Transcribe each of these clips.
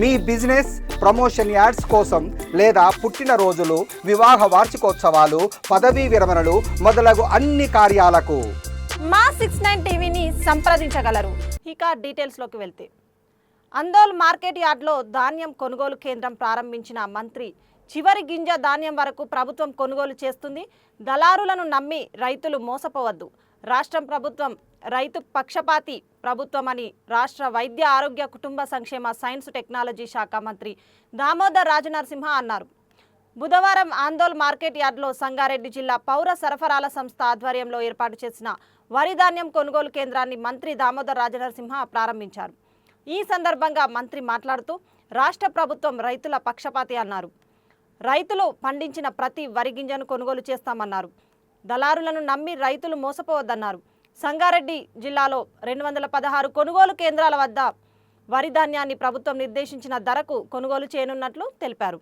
మీ business promotion ads కోసం లేదా పుట్టినరోజులు వివాహ వార్షికోత్సవాలు పదవీ విరమణలు మొదలగు అన్ని కార్యాలకు. మా సిక్స్ నైన్ టీవీని సంప్రదించగలరు. ఇక డీటెయిల్స్లోకి వెళ్తే. అందోల్ మార్కెట్ యార్డ్లో ధాన్యం కొనుగోలు కేంద్రం ప్రారంభించిన మంత్రి చివరి గింజ ధాన్యం వరకు ప్రభుత్వం కొనుగోలు చేస్తుంది. దళారులను నమ్మి రైతులు మోసపోవద్దు. రాష్ట్రం ప్రభుత్వం రైతు పక్షపాతి ప్రభుత్వం అని రాష్ట్ర వైద్య ఆరోగ్య కుటుంబ సంక్షేమ సైన్స్ టెక్నాలజీ శాఖ మంత్రి దామోదర్ రాజనరసింహ అన్నారు. బుధవారం ఆందోళ్ మార్కెట్ యార్డ్లో సంగారెడ్డి జిల్లా పౌర సరఫరాల సంస్థ ఆధ్వర్యంలో ఏర్పాటు చేసిన వరి ధాన్యం కొనుగోలు కేంద్రాన్ని మంత్రి దామోదర్ రాజనరసింహ ప్రారంభించారు. ఈ సందర్భంగా మంత్రి మాట్లాడుతూ రాష్ట్ర ప్రభుత్వం రైతుల పక్షపాతి అన్నారు. రైతులు పండించిన ప్రతి వరి గింజను కొనుగోలు చేస్తామన్నారు. దళారులను నమ్మి రైతులు మోసపోవద్దన్నారు. సంగారెడ్డి జిల్లాలో రెండు వందల పదహారు కొనుగోలు కేంద్రాల వద్ద వరి ధాన్యాన్ని ప్రభుత్వం నిర్దేశించిన ధరకు కొనుగోలు చేయనున్నట్లు తెలిపారు.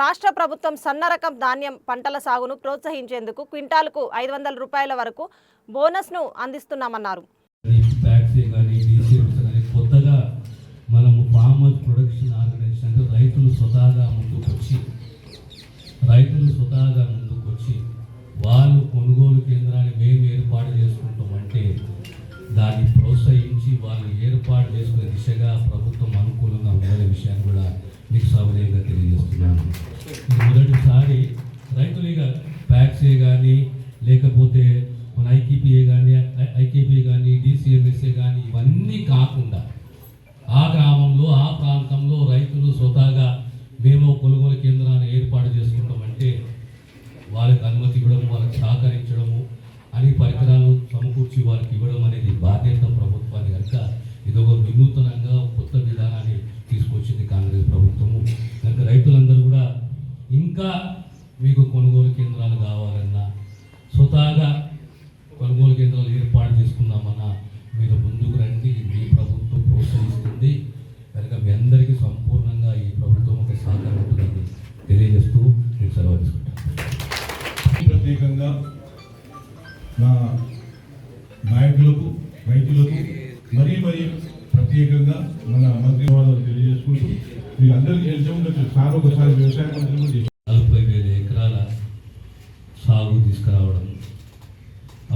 రాష్ట్ర ప్రభుత్వం సన్న రకం ధాన్యం పంటల సాగును ప్రోత్సహించేందుకు క్వింటాల్కు ఐదు వందల రూపాయల వరకు బోనస్ను అందిస్తున్నామన్నారు. కొత్తగా మనము ఫార్మర్ ప్రొడక్షన్ ఆర్గనైజేషన్ అంటే రైతులు స్వతహాగా ముందుకు వచ్చి రైతులు స్వతహాగా ముందుకు వచ్చి వాళ్ళు కొనుగోలు కేంద్రాన్ని మేము ఏర్పాటు చేసుకుంటాం అంటే దాన్ని ప్రోత్సహించి వాళ్ళు ఏర్పాటు చేసుకునే దిశగా ప్రభుత్వం అనుకూలంగా ఉందనే విషయాన్ని కూడా మీకు సౌకర్యంగా తెలియజేస్తున్నాను. ఇది మొదటిసారి రైతులు ఇక ప్యాక్సే కానీ లేకపోతే మన ఐకేపీఏ కానీ ఐకేపీ కానీ డిసిఎంఎస్ఏ కానీ ఇవన్నీ కాకుండా ఆ గ్రామంలో ఆ ప్రాంతంలో రైతులు స్వతహాగా మేము కొనుగోలు కేంద్రాన్ని ఏర్పాటు చేసుకుంటామంటే వాళ్ళకి అనుమతి ఇవ్వడం వాళ్ళకి సహకరించడము అని పరికరాలు సమకూర్చి వాళ్ళకి ఇవ్వడం అనేది బాధ్యత ప్రభుత్వాన్ని కనుక ఇది ఒక వినూతనంగా కొత్త విధానాన్ని తీసుకొచ్చింది కాంగ్రెస్ ప్రభుత్వము. కనుక రైతులందరూ కూడా ఇంకా మీకు కొనుగోలు కేంద్రాలు కావాలన్నా స్వతహాగా కొనుగోలు కేంద్రాలు ఏర్పాటు చేసుకుందామన్నా మీరు ముందుకు రండి. మీ ప్రభుత్వం ప్రోత్సహిస్తుంది. కనుక మీ అందరికీ సంపూర్ణంగా ఈ ప్రభుత్వం ఒక సహకారం ఉంటుందని తెలియజేస్తూ నేను సెలవు తీసుకుంటాను. ప్రత్యేకంగా నా నాయకులకు రైతులకు మరీ మరీ ప్రత్యేకంగా మన మంత్రి వాళ్ళు తెలియజేసుకుంటూ మీకు అందరికీ తెలిసే ఉండొచ్చు. సార్ ఒకసారి వ్యవసాయ మంత్రి కూడా నలభై వేల ఎకరాల సాగు తీసుకురావడం.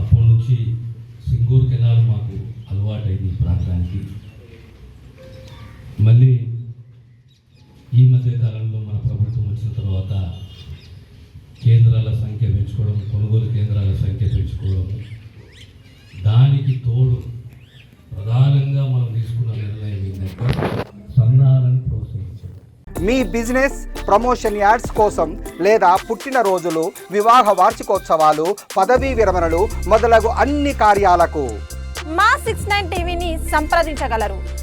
అప్పటి నుంచి సింగూరు కెనాల్ మాకు అలవాటైంది ప్రాంతానికి. మళ్ళీ ఈ మధ్య కాలంలో మన ప్రభుత్వం వచ్చిన తర్వాత కేంద్రాల సంఖ్య పెంచుకోవడం కొనుగోలు కేంద్రాల సంఖ్య పెంచుకోవడం. దానికి తోడు ప్రధానంగా మనం తీసుకున్న నిర్ణయం ఏంటంటే సన్నాలను ప్రోత్సహించడం. మీ బిజినెస్ ప్రమోషన్ యాడ్స్ కోసం లేదా పుట్టినరోజులు వివాహ వార్షికోత్సవాలు పదవీ విరమణలు మొదలగు అన్ని కార్యాలకు. మా సిక్స్ నైన్ టీవీని సంప్రదించగలరు.